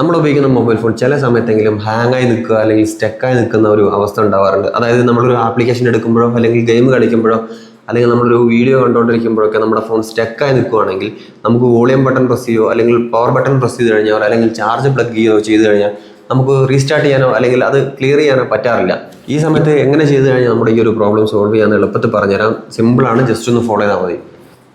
നമ്മൾ ഉപയോഗിക്കുന്ന mobile phone ചില സമയത്തെങ്കിലും ഹാങ്ങായി നിൽക്കുക അല്ലെങ്കിൽ സ്റ്റക്കായി നിൽക്കുന്ന ഒരു അവസ്ഥ ഉണ്ടാവാറുണ്ട്. അതായത് നമ്മളൊരു ആപ്ലിക്കേഷൻ എടുക്കുമ്പോഴോ അല്ലെങ്കിൽ ഗെയിം കളിക്കുമ്പോഴോ അല്ലെങ്കിൽ നമ്മളൊരു വീഡിയോ കണ്ടുകൊണ്ടിരിക്കുമ്പോഴൊക്കെ നമ്മുടെ ഫോൺ സ്റ്റക്കായി നിൽക്കുകയാണെങ്കിൽ നമുക്ക് വോളിയം ബട്ടൺ പ്രസ് ചെയ്യുകയോ അല്ലെങ്കിൽ പവർ ബട്ടൺ പ്രസ് ചെയ്ത് കഴിഞ്ഞാൽ അല്ലെങ്കിൽ ചാർജ് പ്ലഗ് ചെയ്യുകയോ ചെയ്ത് കഴിഞ്ഞാൽ നമുക്ക് റീസ്റ്റാർട്ട് ചെയ്യാനോ അല്ലെങ്കിൽ അത് ക്ലിയർ ചെയ്യാനോ പറ്റാറില്ല. ഈ സമയത്ത് എങ്ങനെ ചെയ്ത് കഴിഞ്ഞാൽ നമ്മുടെ ഈ ഒരു പ്രോബ്ലം സോൾവ് ചെയ്യാൻ എളുപ്പത്തിൽ പറഞ്ഞുതരാം. സിമ്പിളാണ് ജസ്റ്റ് ഒന്ന് ഫോളോ ചെയ്താൽ മതി.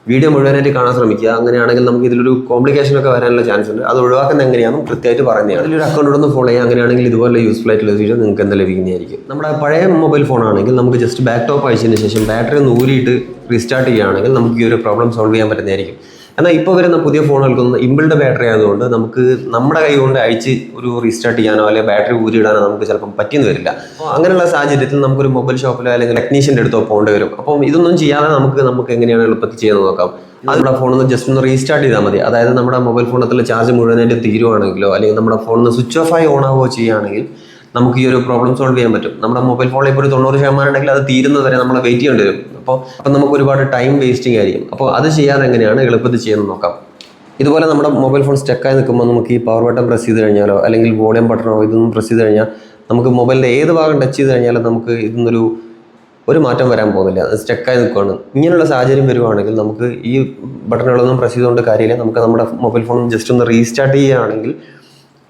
വീഡിയോ മുഴുവനായിട്ട് കാണാൻ ശ്രമിക്കുക. അങ്ങനെയാണെങ്കിൽ നമുക്ക് ഇതിലൊരു കോംപ്ലിക്കേഷൻ ഒക്കെ വരാനുള്ള ചാൻസ് ഉണ്ട്. അത് ഒഴിവാക്കുന്ന എങ്ങനെയാണെന്ന് കൃത്യമായിട്ട് പറയുന്നതാണ്. അതിലൊരു അക്കൗണ്ട് ഒന്ന് ഫോളോ ചെയ്യുക. അങ്ങനെയാണെങ്കിൽ ഇതുപോലെ യൂസ്ഫുൾ ആയിട്ടുള്ള വീഡിയോ നിങ്ങൾക്ക് എന്താ ലഭിക്കുന്നതായിരിക്കും. നമ്മുടെ പഴയ മൊബൈൽ ഫോൺ ആണെങ്കിൽ നമുക്ക് ജസ്റ്റ് ബാക്ക് ടോപ്പ് അയച്ചതിന് ശേഷം ബാറ്ററി ഒന്ന് ഊരിയിട്ട് റീസ്റ്റാർട്ട് ചെയ്യുകയാണെങ്കിൽ നമുക്ക് ഈ ഒരു പ്രോബ്ലം സോൾവ് ചെയ്യാൻ പറ്റുന്നതായിരിക്കും. എന്നാൽ ഇപ്പോൾ വരുന്ന പുതിയ ഫോണുകൾക്കൊന്നും ഇമ്പിൾഡ് ബാറ്ററി ആയതുകൊണ്ട് നമുക്ക് നമ്മുടെ കൈ കൊണ്ട് അയച്ച് ഒരു റീസ്റ്റാർട്ട് ചെയ്യാനോ അല്ലെങ്കിൽ ബാറ്ററി ഊരിയിടാനോ നമുക്ക് ചിലപ്പം പറ്റിയെന്ന് വരില്ല. അപ്പോൾ അങ്ങനെയുള്ള സാഹചര്യത്തിൽ നമുക്കൊരു മൊബൈൽ ഷോപ്പിലോ അല്ലെങ്കിൽ ടെക്നീഷ്യന്റെ അടുത്തോ പോകേണ്ടി വരും. അപ്പം ഇതൊന്നും ചെയ്യാതെ നമുക്ക് നമുക്ക് എങ്ങനെയാണ് എളുപ്പത്തിൽ ചെയ്യാൻ നോക്കാം. അത് നമ്മുടെ ഫോണിൽ ജസ്റ്റ് ഒന്ന് റീസ്റ്റാർട്ട് ചെയ്താൽ മതി. അതായത് നമ്മുടെ മൊബൈൽ ഫോണത്തിൽ ചാർജ് മുഴുവനായിട്ട് തീരുവാണെങ്കിലോ അല്ലെങ്കിൽ നമ്മുടെ ഫോണിൽ സ്വിച്ച് ഓഫ് ഓൺ ആവുകയോ ചെയ്യുകയാണെങ്കിൽ നമുക്ക് ഈ ഒരു പ്രോബ്ലം സോൾവ് ചെയ്യാൻ പറ്റും. നമ്മുടെ മൊബൈൽ ഫോണിൽ ഇപ്പോൾ ഒരു തൊണ്ണൂറ് ശതമാനം ഉണ്ടെങ്കിൽ അത് തീരുന്നത് വരെ നമ്മൾ വെയിറ്റ് ചെയ്യേണ്ടി വരും. അപ്പോൾ അപ്പം നമുക്ക് ഒരുപാട് ടൈം വേസ്റ്റിംഗ് ആയിരിക്കും. അപ്പോൾ അത് ചെയ്യാതെ എങ്ങനെയാണ് എളുപ്പത്തിൽ ചെയ്യുന്നത് നോക്കാം. ഇതുപോലെ നമ്മുടെ മൊബൈൽ ഫോൺ സ്റ്റക്കായി നിൽക്കുമ്പോൾ നമുക്ക് ഈ പവർ ബട്ടൺ പ്രസ് ചെയ്ത് കഴിഞ്ഞാലോ അല്ലെങ്കിൽ വോളിയം ബട്ടണോ ഇതൊന്നും പ്രസ് ചെയ്ത് കഴിഞ്ഞാൽ നമുക്ക് മൊബൈലിന്റെ ഏത് ഭാഗം ടച്ച് ചെയ്ത് കഴിഞ്ഞാലും നമുക്ക് ഇതിന്നൊരു ഒരു മാറ്റം വരാൻ പോകുന്നില്ല. അത് സ്റ്റക്കായി നിൽക്കുകയാണ് ഇങ്ങനെയുള്ള സാഹചര്യം വരുവാണെങ്കിൽ നമുക്ക് ഈ ബട്ടണുകളൊന്നും പ്രസ് ചെയ്തുകൊണ്ട് കാര്യമില്ല. നമുക്ക് നമ്മുടെ മൊബൈൽ ഫോൺ ജസ്റ്റ് ഒന്ന് റീസ്റ്റാർട്ട് ചെയ്യുകയാണെങ്കിൽ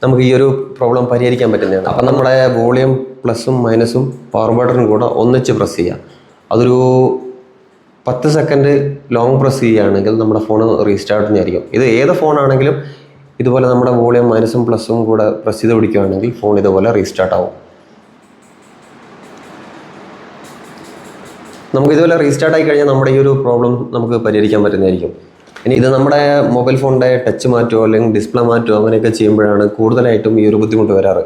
നമുക്ക് ഈ ഒരു പ്രോബ്ലം പരിഹരിക്കാൻ പറ്റുന്നതാണ്. അപ്പം നമ്മുടെ വോളിയം പ്ലസും മൈനസും പവർ ബട്ടണും കൂടെ ഒന്നിച്ച് പ്രസ് ചെയ്യുക അതൊരു പത്ത് സെക്കൻഡ് ലോങ് പ്രസ് ചെയ്യുകയാണെങ്കിൽ നമ്മുടെ ഫോൺ റീസ്റ്റാർട്ട് ചെയ്യുന്നതായിരിക്കും ഇത് ഏത് ഫോണാണെങ്കിലും ഇതുപോലെ നമ്മുടെ വോളിയം മൈനസും പ്ലസും കൂടെ പ്രസ് ചെയ്ത് പിടിക്കുകയാണെങ്കിൽ ഫോൺ ഇതുപോലെ റീസ്റ്റാർട്ട് ആവും. നമുക്ക് ഇതുപോലെ റീസ്റ്റാർട്ട് ആയി കഴിഞ്ഞാൽ നമ്മുടെ ഈ ഒരു പ്രോബ്ലം നമുക്ക് പരിഹരിക്കാൻ പറ്റുന്നതായിരിക്കും. ഇനി ഇത് നമ്മുടെ മൊബൈൽ ഫോണിന്റെ ടച്ച് മാറ്റോ അല്ലെങ്കിൽ ഡിസ്പ്ലേ മാറ്റോ അങ്ങനെയൊക്കെ ചെയ്യുമ്പോഴാണ് കൂടുതലായിട്ടും ഈ ഒരു ബുദ്ധിമുട്ട് വരാറ്.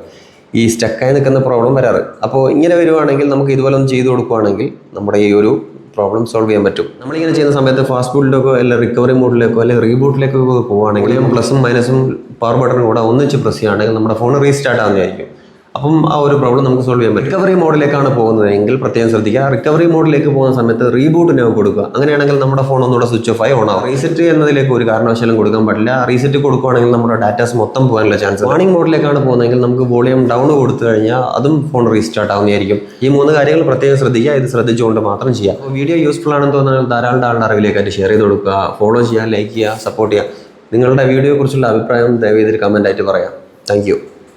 ഈ സ്റ്റക്കായി നിൽക്കുന്ന പ്രോബ്ലം വരാറ്. അപ്പോൾ ഇങ്ങനെ വരുവാണെങ്കിൽ നമുക്ക് ഇതുപോലെ ഒന്ന് ചെയ്തു കൊടുക്കുകയാണെങ്കിൽ നമ്മുടെ ഈ ഒരു പ്രോബ്ലം സോൾവ് ചെയ്യാൻ പറ്റും. നമ്മളിങ്ങനെ ചെയ്യുന്ന സമയത്ത് ഫാസ്റ്റ് ഫുഡിലേക്കോ അല്ലെങ്കിൽ റിക്കവറി മോഡിലേക്കോ അല്ലെങ്കിൽ റീബൂട്ടിലേക്കോ പോവുകയാണെങ്കിൽ പ്ലസും മൈനസും പവർ ബട്ടൺ കൂടെ ഒന്നിച്ച് പ്രസ് ചെയ്യുകയാണെങ്കിൽ നമ്മുടെ ഫോൺ റീസ്റ്റാർട്ട് ആവുന്നതായിരിക്കും. അപ്പം ആ ഒരു പ്രോബ്ലം നമുക്ക് സോൾവ് ചെയ്യാൻ പറ്റും. റിക്കവറി മോഡിലേക്കാണ് പോകുന്നതെങ്കിൽ പ്രത്യേകം ശ്രദ്ധിക്കുക. റിക്കവറി മോഡിലേക്ക് പോകുന്ന സമയത്ത് റീബൂട്ട് നമുക്ക് കൊടുക്കുക. അങ്ങനെയാണെങ്കിൽ നമ്മുടെ ഫോൺ ഒന്നുകൂടെ സ്വിച്ച് ഓഫ് ആയി ഓൺ ആവും. റീസെറ്റ് എന്നതിലേക്ക് ഒരു കാരണവശാലും കൊടുക്കാൻ പറ്റില്ല. റീസെറ്റ് കൊടുക്കുകയാണെങ്കിൽ നമ്മുടെ ഡാറ്റാസ് മൊത്തം പോകാനുള്ള ചാൻസ് വാണിംഗ് മോഡിലേക്കാണ് പോകുന്നതെങ്കിൽ നമുക്ക് വോളിയം ഡൗൺ കൊടുത്തു കഴിഞ്ഞാൽ അതും ഫോൺ റീസ്റ്റാർട്ട് ആവുന്നതായിരിക്കും. ഈ മൂന്ന് കാര്യങ്ങൾ പ്രത്യേകം ശ്രദ്ധിക്കുക. ഇത് ശ്രദ്ധിച്ചുകൊണ്ട് മാത്രം ചെയ്യുക. വീഡിയോ യൂസ്ഫുൾ ആണെന്ന് തോന്നുന്നത് ധാരാളം ആളുടെ അറിവിലേക്കായിട്ട് ഷെയർ ചെയ്ത് കൊടുക്കുക. ഫോളോ ചെയ്യുക ലൈക്ക് ചെയ്യുക സപ്പോർട്ട് ചെയ്യുക. നിങ്ങളുടെ വീഡിയോയെക്കുറിച്ചുള്ള അഭിപ്രായം ദയവേതൊരു കമന്റ് ആയിട്ട് പറയാം. താങ്ക്